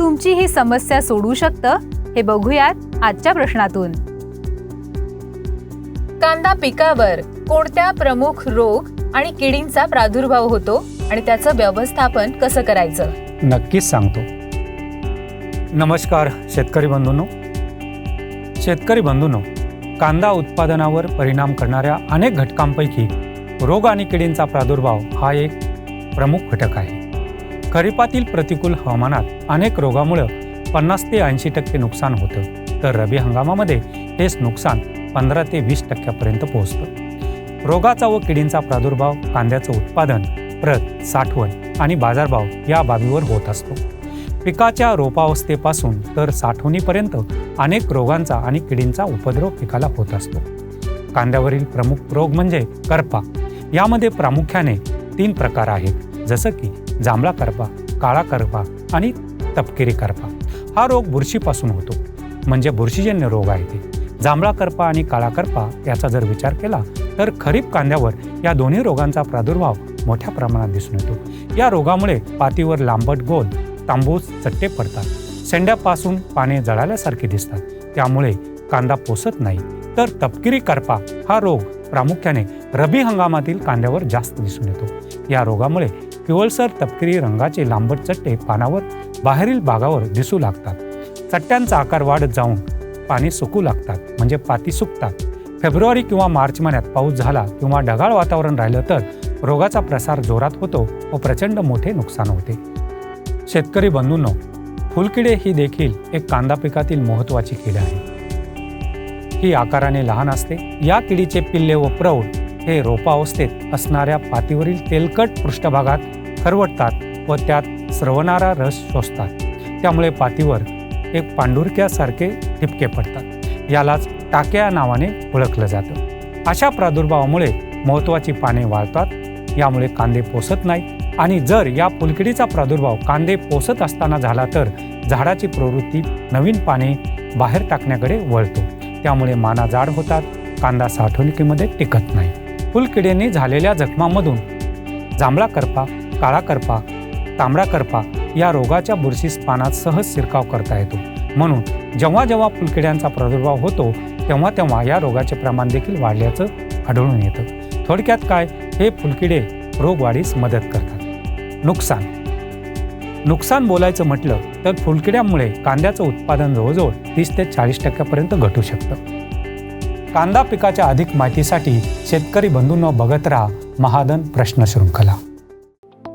तुमची ही समस्या सोडू शकतं? हे बघूयात आजच्या प्रश्नातून. कांदा पिकावर कोणत्या प्रमुख रोग आणि किडींचा प्रादुर्भाव होतो आणि त्याचं व्यवस्थापन कसं करायचं? नक्कीच सांगतो. नमस्कार शेतकरी बंधूंनो. शेतकरी बंधूंनो कांदा उत्पादनावर परिणाम करणाऱ्या अनेक घटकांपैकी रोग आणि किडींचा प्रादुर्भाव हा एक प्रमुख घटक आहे. खरीपातील प्रतिकूल हवामानात अनेक रोगामुळं पन्नास ते ऐंशी टक्के नुकसान होतं. तर रब्बी हंगामामध्ये हेच नुकसान पंधरा ते वीस टक्क्यापर्यंत पोहोचतं. रोगाचा व किडींचा प्रादुर्भाव कांद्याचं उत्पादन प्रत साठवण आणि बाजारभाव या बाबीवर होत असतो. पिकाच्या रोपावस्थेपासून तर साठवणीपर्यंत अनेक रोगांचा आणि किडींचा उपद्रव पिकाला होत असतो. कांद्यावरील प्रमुख रोग म्हणजे करपा. यामध्ये प्रामुख्याने तीन प्रकार आहेत. जसं की जांभळा करपा काळा करपा आणि तपकिरी करपा. हा रोग बुरशीपासून होतो. म्हणजे बुरशीजन्य रोग आहे ते. जांभळा करपा आणि काळा करपा याचा जर विचार केला तर खरीप कांद्यावर या दोन्ही रोगांचा प्रादुर्भाव मोठ्या प्रमाणात दिसून येतो. या रोगामुळे पातीवर लांबट गोल तांबूस चट्टे पडतात. सेंड्यापासून पाने जळाल्यासारखे दिसतात. त्यामुळे कांदा पोसत नाही. तर तपकिरी करपा हा रोग प्रामुख्याने रबी हंगामातील कांद्यावर जास्त दिसून येतो. या रोगामुळे पिवळसर तपकिरी रंगाचे लांबट चट्टे पानावर बाहेरील भागावर दिसू लागतात. चट्ट्यांचा आकार वाढत जाऊन पाने सुकू लागतात म्हणजे पाती सुकतात. फेब्रुवारी किंवा मार्च महिन्यात पाऊस झाला किंवा ढगाळ वातावरण राहिलं तर रोगाचा प्रसार जोरात होतो व प्रचंड मोठे नुकसान होते. शेतकरी बंधूंनो फुलकिडे ही देखील एक कांदा पिकातील महत्त्वाची कीड आहे. ही आकाराने लहान असते. या किडीचे पिल्ले व प्रौढ हे रोपावस्थेत असणाऱ्या पातीवरील तेलकट पृष्ठभागात खरवटतात व त्यात स्रवणारा रस शोषतात. त्यामुळे पातीवर एक पांडुरक्यासारखे ठिपके पडतात. यालाच टाक्या नावाने ओळखलं जातं. अशा प्रादुर्भावामुळे महत्त्वाची पाने वाळतात. यामुळे कांदे पोसत नाही आणि जर या फुलकिडीचा प्रादुर्भाव कांदे पोसत असताना झाला तर झाडाची प्रवृत्ती नवीन पाने बाहेर टाकण्याकडे वळतो. त्यामुळे माना जाड होतात. कांदा साठवणुकीमध्ये टिकत नाही. फुलकिडीने झालेल्या जखमांमधून जांभळा करपा काळा करपा तांबडा करपा या रोगाच्या बुरशीस पानात सहज शिरकाव करता येतो. म्हणून जेव्हा जेव्हा फुलकिड्यांचा प्रादुर्भाव होतो तेव्हा तेव्हा या रोगाचे प्रमाण देखील वाढल्याचं आढळून येतं. थोडक्यात काय? हे फुलकिडे रोगवाढीस मदत करतात. नुकसान. नुकसान बोलायचं म्हटलं तर फुलकिड्यांमुळे कांद्याचं उत्पादन जवळजवळ तीस ते चाळीस टक्क्यापर्यंत घटू शकतं. कांदा पिकाच्या अधिक माहितीसाठी शेतकरी बंधूंना बघत राहा महादन प्रश्न शृंखला.